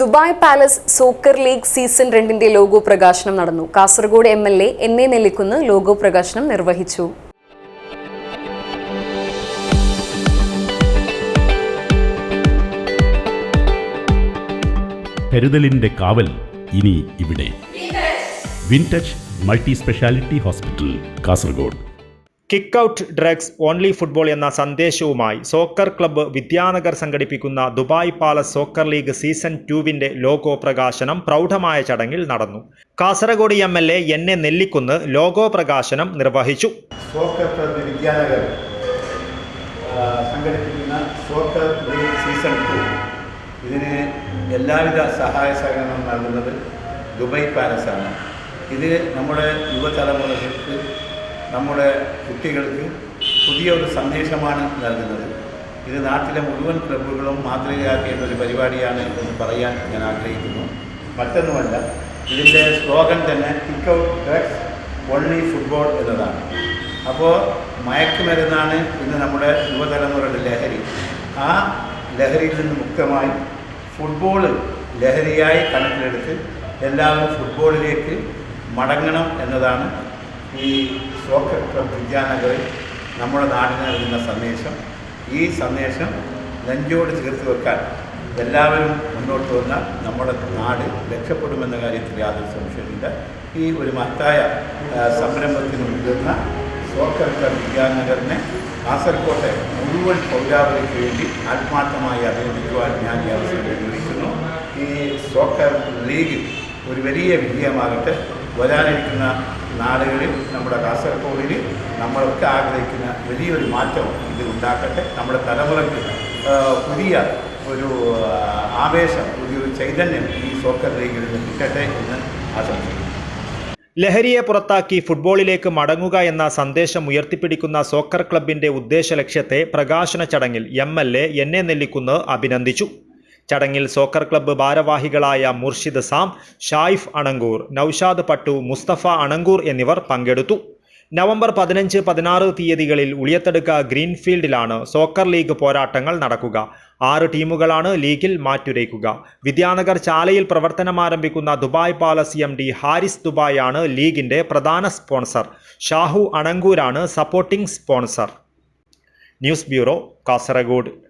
Dubai Palace Soccer League season രണ്ടിന്റെ logo പ്രകാശനം നടന്നു. Kasaragod M L A N A Nellikkunnu logo പ്രകാശനം നിർവഹിച്ചു. കരുതലിന്റെ കാവൽ ഇനി ഇവിടെ. Wintouch Multi Speciality Hospital Kasaragod. Kick out drugs only football എന്ന സന്ദേശവുമായി സോക്കർ ക്ലബ്ബ് വിദ്യാനഗർ സംഘടിപ്പിക്കുന്ന Dubai Palace Soccer League season ടൂവിന്റെ logo പ്രകാശനം പ്രൗഢമായ ചടങ്ങിൽ നടന്നു. Kasaragod M L A N A Nellikkunnu logo പ്രകാശനം നിർവഹിച്ചു. സോക്കർ ക്ലബ്ബ് വിദ്യാനഗർ സംഘടിപ്പിക്കുന്ന സോക്കർ ലീഗ് സീസൺ ടു ഇതിന് എല്ലാവിധ സഹായ സഹകരണം നൽകുന്നത് ദുബായ് പാലസാണ്. ഇത് നമ്മുടെ യുവതലമുറകൾക്ക് നമ്മുടെ കുട്ടികൾക്ക് പുതിയ ഒരു സന്ദേശമാണ് നൽകുന്നത്. ഇത് നാട്ടിലെ മുഴുവൻ ക്ലബ്ബുകളും മാതൃകയാക്കേണ്ട ഒരു പരിപാടിയാണ് എന്ന് പറയാൻ ഞാൻ ആഗ്രഹിക്കുന്നു. മറ്റൊന്നുമല്ല ഇതിന്റെ സ്ലോഗൻ തന്നെ kick out drugs only football എന്നതാണ്. അപ്പോൾ മയക്കുമരുന്നാണ് ഇന്ന് നമ്മുടെ യുവതലമുറയുടെ ലഹരി. ആ ലഹരിയിൽ നിന്ന് മുക്തമായി ഫുട്ബോൾ ലഹരിയായി കണക്കിലെടുത്ത് എല്ലാവരും ഫുട്ബോളിലേക്ക് മടങ്ങണം എന്നതാണ് ഈ സോക്കർ ക്ലബ് വിദ്യാനഗറിൽ നമ്മുടെ നാടിന് നൽകുന്ന സന്ദേശം. ഈ സന്ദേശം നെഞ്ചോട് ചേർത്ത് വെക്കാൻ എല്ലാവരും മുന്നോട്ട് വന്നാൽ നമ്മുടെ നാട് രക്ഷപ്പെടുമെന്ന കാര്യത്തിൽ യാതൊരു സംശയമില്ല ഈ ഒരു മഹത്തായ സംരംഭത്തിന് മുതിർന്ന സോക്കർ വിദ്യാനഗറിനെ കാസർകോട്ടെ മുഴുവൻ പൗരാവലിക്ക് വേണ്ടി ആത്മാർത്ഥമായി അഭിനന്ദിക്കുവാൻ ഞാൻ ഈ അവസരം ഉപയോഗിക്കുന്നു ഈ സോക്കർ ലീഗ് ഒരു വലിയ വിജയമാകട്ടെ. വരാനിരിക്കുന്ന നാടുകളിൽ നമ്മുടെ കാസർഗോഡിൽ നമ്മളൊക്കെ ആഗ്രഹിക്കുന്ന വലിയൊരു മാറ്റം ഇത് ഉണ്ടാക്കട്ടെ. നമ്മുടെ തലമുറയ്ക്ക് പുതിയ ഒരു ആവേശം പുതിയൊരു ചൈതന്യം ഈ സോക്കർ ലീഗിൽ നിന്ന് കിട്ടട്ടെ എന്ന് ആശംസിക്കുന്നു. ലഹരിയെ പുറത്താക്കി ഫുട്ബോളിലേക്ക് മടങ്ങുക എന്ന സന്ദേശം ഉയർത്തിപ്പിടിക്കുന്ന സോക്കർ ക്ലബിന്റെ ഉദ്ദേശ ലക്ഷ്യത്തെ പ്രകാശന ചടങ്ങിൽ എം എൽ എ എന്നെ നെല്ലിക്കുന്ന് അഭിനന്ദിച്ചു. ചടങ്ങിൽ സോക്കർ ക്ലബ്ബ് ഭാരവാഹികളായ മുർഷിദ് സാം ഷായിഫ് അണങ്കൂർ നൌഷാദ് പട്ടു മുസ്തഫ അണങ്കൂർ എന്നിവർ പങ്കെടുത്തു. നവംബർ പതിനഞ്ച് പതിനാറ് തീയതികളിൽ ഉളിയത്തെടുക്ക ഗ്രീൻഫീൽഡിലാണ് സോക്കർ ലീഗ് പോരാട്ടങ്ങൾ നടക്കുക. ആറ് ടീമുകളാണ് ലീഗിൽ മാറ്റുരയ്ക്കുക. വിദ്യാനഗർ ചാലയിൽ പ്രവർത്തനമാരംഭിക്കുന്ന Dubai Palace M D Haris ദുബായാണ് ലീഗിന്റെ പ്രധാന sponsor. Shahu അണങ്കൂരാണ് supporting sponsor. News bureau Kasaragod.